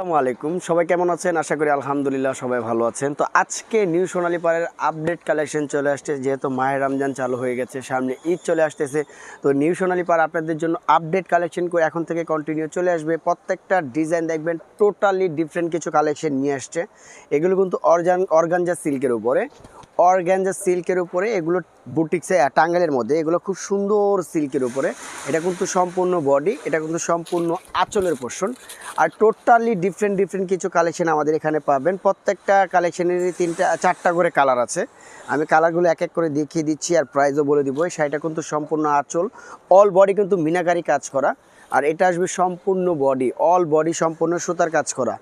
আসসালামু আলাইকুম। সবাই কেমন আছেন? আশা করি আলহামদুলিল্লাহ সবাই ভালো আছেন। তো আজকে নিউ সোনালী পাড়ের আপডেট কালেকশন চলে আসছে, যেহেতু মায়ের রমজান চালু হয়ে গেছে, সামনে ঈদ চলে আসতেছে। তো নিউ সোনালী পাড় আপনাদের জন্য আপডেট কালেকশন করে এখন থেকে কন্টিনিউ চলে আসবে। প্রত্যেকটা ডিজাইন দেখবেন টোটালি ডিফারেন্ট কিছু কালেকশন নিয়ে আসছে। এগুলো কিন্তু অর্জান অর্গানজা সিল্কের উপরে। অর্গ্যানজা সিল্কের উপরে, এগুলো বুটিক্সে টাঙ্গালের মধ্যে, এগুলো খুব সুন্দর সিল্কের উপরে। এটা কিন্তু সম্পূর্ণ বডি, এটা কিন্তু সম্পূর্ণ আঁচলের পোর্শন। আর টোটালি ডিফারেন্ট ডিফারেন্ট কিছু কালেকশন আমাদের এখানে পাবেন। প্রত্যেকটা কালেকশনেরই তিনটা, চারটা করে কালার আছে। আমি কালারগুলো এক এক করে দেখিয়ে দিচ্ছি আর প্রাইসও বলে দিব। শাড়িটা কিন্তু সম্পূর্ণ আঁচল। অল বডি কিন্তু মিনাকারি কাজ করা। আর এটা আসবে সম্পূর্ণ বডি, অল বডি সম্পূর্ণ সুতার কাজ করা।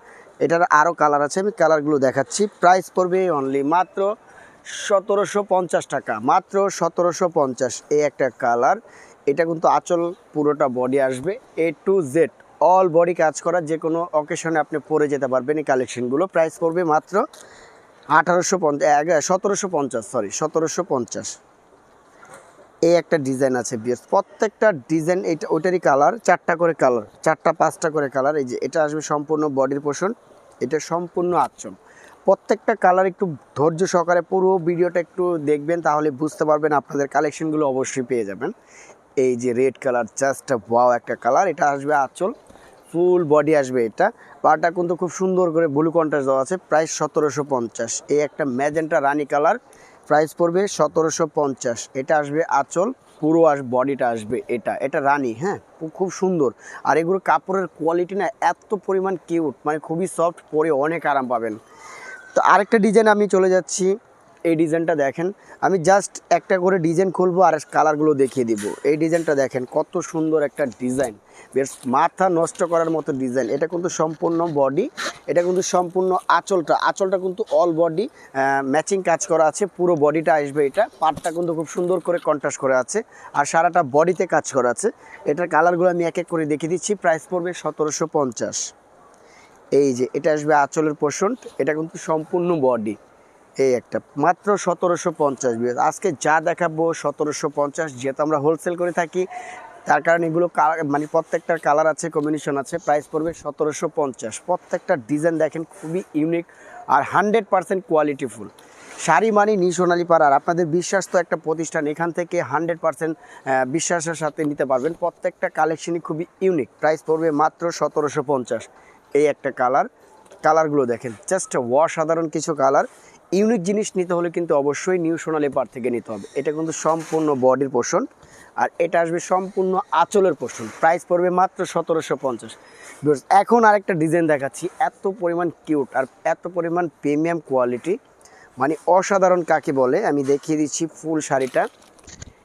এটার আরও কালার আছে, আমি কালারগুলো দেখাচ্ছি। প্রাইস পড়বে অনলি মাত্র সতেরোশো পঞ্চাশ টাকা। মাত্র সতেরোশো পঞ্চাশ এই একটা কালার। এটা কিন্তু আঁচল পুরোটা বডি আসবে A to Z all body কাজ করা যে কোনো অকেশনে আপনি পরে যেতে পারবেন এই কালেকশনগুলো প্রাইস পড়বে মাত্র আঠারোশো পঞ্চাশ সতেরোশো পঞ্চাশ সরি সতেরোশো পঞ্চাশ। এই একটা ডিজাইন আছে বিয়ার্স। প্রত্যেকটা ডিজাইন এটা ওটারই কালার চারটা করে কালার চারটা, পাঁচটা করে কালার এই যে এটা আসবে সম্পূর্ণ বডির পোষণ এটা সম্পূর্ণ আচ্ছম প্রত্যেকটা কালার একটু ধৈর্য সহকারে পুরো ভিডিওটা একটু দেখবেন, তাহলে বুঝতে পারবেন আপনাদের কালেকশনগুলো অবশ্যই পেয়ে যাবেন। এই যে রেড কালার জাস্ট ওয়াও একটা কালার এটা আসবে আঁচল ফুল বডি আসবে এটা। পাটা কিন্তু খুব সুন্দর করে ব্লু কন্ট্রাস্ট দেওয়া আছে প্রাইস সতেরোশো পঞ্চাশ। এই একটা ম্যাজেন্টা রানি কালার প্রাইস পড়বে সতেরোশো পঞ্চাশ। এটা আসবে আঁচল, পুরো আস বডিটা আসবে এটা। এটা রানি হ্যাঁ খুব সুন্দর। আর এগুলো কাপড়ের কোয়ালিটি না এত পরিমাণ কিউট মানে খুবই সফট পরে অনেক আরাম পাবেন। তো আরেকটা ডিজাইন আমি চলে যাচ্ছি। এই ডিজাইনটা দেখেন। আমি জাস্ট একটা করে ডিজাইন খুলবো আর কালারগুলো দেখিয়ে দিব। এই ডিজাইনটা দেখেন, কত সুন্দর একটা ডিজাইন বেশ মাথা নষ্ট করার মতো ডিজাইন এটা কিন্তু সম্পূর্ণ বডি এটা কিন্তু সম্পূর্ণ আঁচলটা। আঁচলটা কিন্তু অল বডি ম্যাচিং কাজ করা আছে। পুরো বডিটা আসবে এটা। পাটটা কিন্তু খুব সুন্দর করে কন্ট্রাস্ট করা আছে। আর সারাটা বডিতে কাজ করা আছে। এটার কালারগুলো আমি এক এক করে দেখিয়ে দিচ্ছি। প্রাইস পড়বে সতেরোশো পঞ্চাশ। এই যে, এটা আসবে আঁচলের পোষণ এটা কিন্তু সম্পূর্ণ বডি এই একটা, মাত্র সতেরোশো পঞ্চাশ আজকে যা দেখাবো সতেরোশো পঞ্চাশ, যেহেতু আমরা হোলসেল করে থাকি, তার কারণে এগুলো মানে প্রত্যেকটার কালার আছে কম্বিনেশন আছে প্রাইস পড়বে সতেরোশো পঞ্চাশ। প্রত্যেকটা ডিজাইন দেখেন, খুবই ইউনিক আর হান্ড্রেড পার্সেন্ট কোয়ালিটিফুল শাড়ি মানি নি সোনালি পাড়ার, আপনাদের বিশ্বাস তো একটা প্রতিষ্ঠান, এখান থেকে হান্ড্রেড পার্সেন্ট বিশ্বাসের সাথে নিতে পারবেন। প্রত্যেকটা কালেকশনই খুবই ইউনিক প্রাইস পড়বে মাত্র সতেরোশো পঞ্চাশ। এই একটা কালার কালারগুলো দেখেন জাস্ট অসাধারণ কিছু কালার ইউনিক জিনিস নিতে হলে কিন্তু অবশ্যই নিউ সোনালি থেকে নিতে হবে। এটা কিন্তু সম্পূর্ণ বডির পোষণ, আর এটা আসবে সম্পূর্ণ আঁচলের পোষণ। প্রাইস পড়বে মাত্র সতেরোশো পঞ্চাশ। এখন আরেকটা ডিজাইন দেখাচ্ছি, এত পরিমাণ কিউট আর এত পরিমাণ প্রিমিয়াম কোয়ালিটি মানে অসাধারণ কাকে বলে, আমি দেখিয়ে দিচ্ছি ফুল শাড়িটা।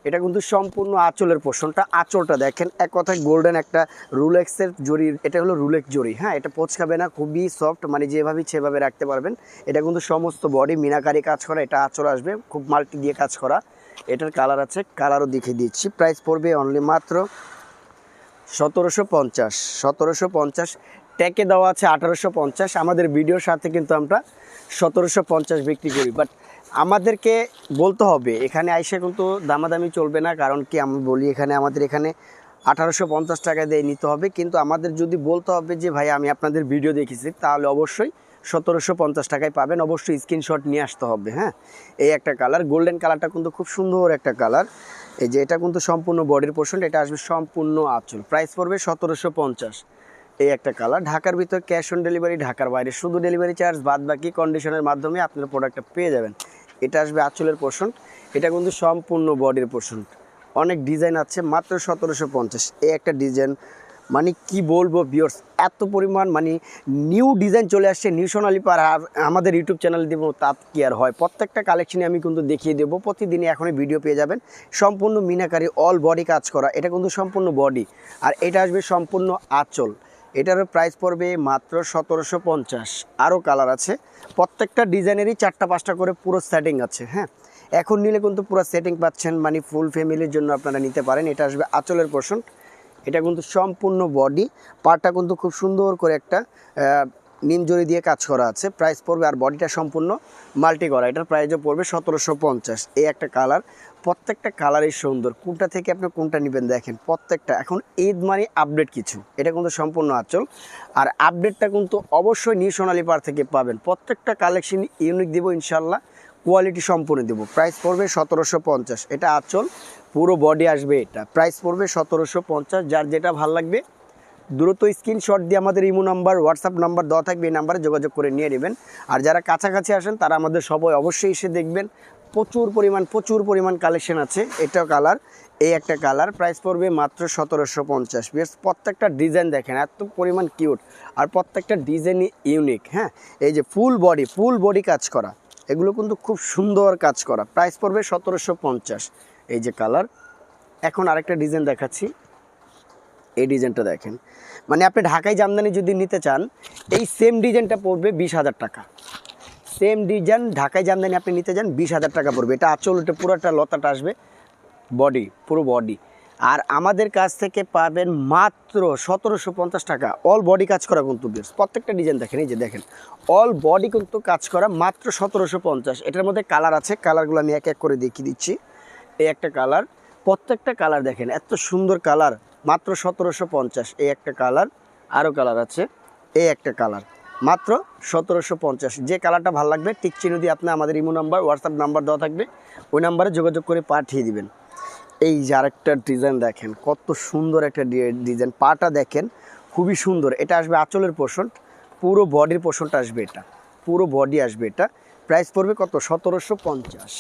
এটা কিন্তু সম্পূর্ণ আঁচলের পোষণটা, আঁচলটা দেখেন, এক কথায় গোল্ডেন একটা রুলেক্সের জরি এটা হলো রুলেক্স জরি হ্যাঁ এটা পচকাবে না, খুবই সফট মানে যেভাবে সেভাবে রাখতে পারবেন। এটা কিন্তু সমস্ত বডি মিনাকারি কাজ করা, এটা আঁচল আসবে, খুব মাল্টি দিয়ে কাজ করা। এটার কালার আছে কালারও দেখিয়ে দিচ্ছি প্রাইস পড়বে অনলি মাত্র সতেরোশো পঞ্চাশ সতেরোশো পঞ্চাশ ট্যাকে দেওয়া আছে আঠারোশো পঞ্চাশ। আমাদের ভিডিওর সাথে কিন্তু আমরা সতেরোশো পঞ্চাশ বিক্রি করি বাট আমাদেরকে বলতে হবে, এখানে আইসে কিন্তু দামাদামি চলবে না, কারণ কি আমি বলি এখানে আমাদের এখানে আঠারোশো পঞ্চাশ টাকা দিয়ে নিতে হবে, কিন্তু আমাদের যদি বলতে হবে যে, ভাই, আমি আপনাদের ভিডিও দেখেছি, তাহলে অবশ্যই সতেরোশো পঞ্চাশ টাকায় পাবেন, অবশ্যই স্ক্রিনশট নিয়ে আসতে হবে হ্যাঁ? এই একটা কালার গোল্ডেন কালারটা কিন্তু খুব সুন্দর একটা কালার এই যে এটা কিন্তু সম্পূর্ণ বডির পোর্শন এটা আসবে সম্পূর্ণ আঁচল প্রাইস পড়বে সতেরোশো পঞ্চাশ। এই একটা কালার ঢাকার ভিতর ক্যাশ অন ডেলিভারি ঢাকার বাইরে শুধু ডেলিভারি চার্জ বাদ বাকি কন্ডিশনের মাধ্যমে আপনার প্রোডাক্টটা পেয়ে যাবেন। এটা আসবে আঁচলের পোর্শন এটা কিন্তু সম্পূর্ণ বডির পোর্শন অনেক ডিজাইন আছে, মাত্র সতেরোশো পঞ্চাশ। এই একটা ডিজাইন মানে কি বলব বিয়র্স এত পরিমাণ মানে নিউ ডিজাইন চলে আসছে নিউ সোনালি পার আর আমাদের ইউটিউব চ্যানেল দেবো তা কি আর হয়? প্রত্যেকটা কালেকশনে আমি কিন্তু দেখিয়ে দেবো। প্রতিদিনই এখনই ভিডিও পেয়ে যাবেন। সম্পূর্ণ মিনাকারি অল বডি কাজ করা। এটা কিন্তু সম্পূর্ণ বডি আর এটা আসবে সম্পূর্ণ আঁচল। এটারও প্রাইস পড়বে মাত্র সতেরোশো পঞ্চাশ। আরও কালার আছে। প্রত্যেকটা ডিজাইনেরই চারটা পাঁচটা করে পুরো সেটিং আছে হ্যাঁ? এখন নিলে কিন্তু পুরো সেটিং পাচ্ছেন মানে ফুল ফ্যামিলির জন্য আপনারা নিতে পারেন। এটা আসবে আঁচলের পোর্শন এটা কিন্তু সম্পূর্ণ বডি পাটা কিন্তু খুব সুন্দর করে একটা নিম জড়ি দিয়ে কাজ করা আছে। প্রাইস পড়বে আর বডিটা সম্পূর্ণ মাল্টি করা এটার প্রাইসও পড়বে সতেরোশো পঞ্চাশ। এই একটা কালার প্রত্যেকটা কালারই সুন্দর। কোনটা থেকে আপনি কোনটা নেবেন দেখেন, প্রত্যেকটা। এখন ঈদ মানে আপডেট কিছু। এটা কিন্তু সম্পূর্ণ আচল। আর আপডেটটা কিন্তু অবশ্যই নিউ সোনালী পার থেকে পাবেন। প্রত্যেকটা কালেকশন ইউনিক দেবো ইনশাল্লাহ। কোয়ালিটি সম্পূর্ণ দেবো। প্রাইস পড়বে সতেরোশো পঞ্চাশ। এটা আচল। পুরো বডি আসবে এটা। প্রাইস পড়বে সতেরোশো পঞ্চাশ। যার যেটা ভালো লাগবে, দ্রুত স্ক্রিনশট দিয়ে আমাদের ইমো নাম্বার হোয়াটসঅ্যাপ নাম্বার দেওয়া থাকবে। এই নাম্বারে যোগাযোগ করে নিয়ে নেবেন। আর যারা কাছাকাছি আসেন, তারা আমাদের সবাই অবশ্যই এসে দেখবেন। প্রচুর পরিমাণ প্রচুর পরিমাণ কালেকশন আছে। এটাও কালার এই একটা কালার প্রাইস পড়বে মাত্র সতেরোশো পঞ্চাশ। বেশ প্রত্যেকটা ডিজাইন দেখেন, এত পরিমাণ কিউট আর প্রত্যেকটা ডিজাইনই ইউনিক হ্যাঁ? এই যে ফুল বডি ফুল বডি কাজ করা, এগুলো কিন্তু খুব সুন্দর কাজ করা। প্রাইস পড়বে সতেরোশো পঞ্চাশ। এই যে কালার এখন আরেকটা ডিজাইন দেখাচ্ছি। এই ডিজাইনটা দেখেন। মানে আপনি ঢাকায় জামদানি যদি নিতে চান, এই সেম ডিজাইনটা পড়বে বিশ হাজার টাকা। সেম ডিজাইন, ঢাকায় জামদানি আপনি নিতে যান, বিশ হাজার টাকা পড়বে। এটা আচল এটা পুরোটা লতাটা আসবে বডি পুরো বডি আর আমাদের কাছ থেকে পাবেন মাত্র সতেরোশো পঞ্চাশ টাকা। অল বডি কাজ করা কিন্তু বেশ। প্রত্যেকটা ডিজাইন দেখেন, এই যে দেখেন। অল বডি কিন্তু কাজ করা মাত্র সতেরোশো পঞ্চাশ। এটার মধ্যে কালার আছে কালারগুলো আমি এক এক করে দেখিয়ে দিচ্ছি। এই একটা কালার প্রত্যেকটা কালার দেখেন, এত সুন্দর কালার মাত্র সতেরোশো পঞ্চাশ, এই একটা কালার আরও কালার আছে, এই একটা কালার মাত্র সতেরোশো পঞ্চাশ। যে কালারটা ভালো লাগবে টিক চিহ্ন দিয়ে আপনি আমাদের ইমো নাম্বার হোয়াটসঅ্যাপ নাম্বার দেওয়া থাকবে। ওই নাম্বারে যোগাযোগ করে পাঠিয়ে দিবেন। এই যে আরেকটা ডিজাইন দেখেন, কত সুন্দর একটা ডিজাইন। পাটা দেখেন, খুবই সুন্দর। এটা আসবে আঁচলের পোষণ, পুরো বডির পোষণটা আসবে এটা। পুরো বডি আসবে এটা। প্রাইস পড়বে কত? সতেরোশো পঞ্চাশ।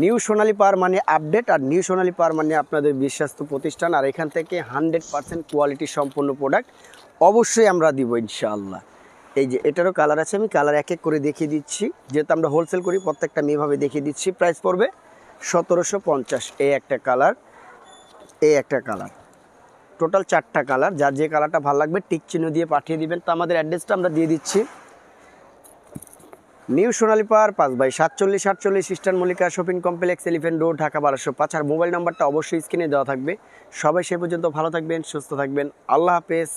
নিউ সোনালি পাওয়ার মানে আপডেট আর নিউ সোনালি পাওয়ার মানে আপনাদের বিশ্বাস্ত প্রতিষ্ঠান। আর এখান থেকে হান্ড্রেড পার্সেন্ট কোয়ালিটি সম্পন্ন প্রোডাক্ট অবশ্যই আমরা দিব ইনশাআল্লাহ। এই যে এটারও কালার আছে, আমি কালার এক এক করে দেখিয়ে দিচ্ছি। যেহেতু আমরা হোলসেল করি, প্রত্যেকটা আমি এভাবে দেখিয়ে দিচ্ছি। প্রাইস পড়বে সতেরোশো পঞ্চাশ, এই একটা কালার এই একটা কালার টোটাল চারটা কালার যার যে কালারটা ভালো লাগবে, টিক চিহ্ন দিয়ে পাঠিয়ে দিবেন। তো আমাদের অ্যাড্রেসটা আমরা দিয়ে দিচ্ছি। নিউ সোনালী পার পাঁচ বাই সাতচল্লিশ সাতচল্লিশ eastern Mallika shopping complex elephant road Dhaka বারোশো পাঁচ। আর মোবাইল নাম্বারটা অবশ্যই স্ক্রিনে দেওয়া থাকবে। সবাই সে পর্যন্ত ভালো থাকবেন, সুস্থ থাকবেন। আল্লাহ হাফেজ।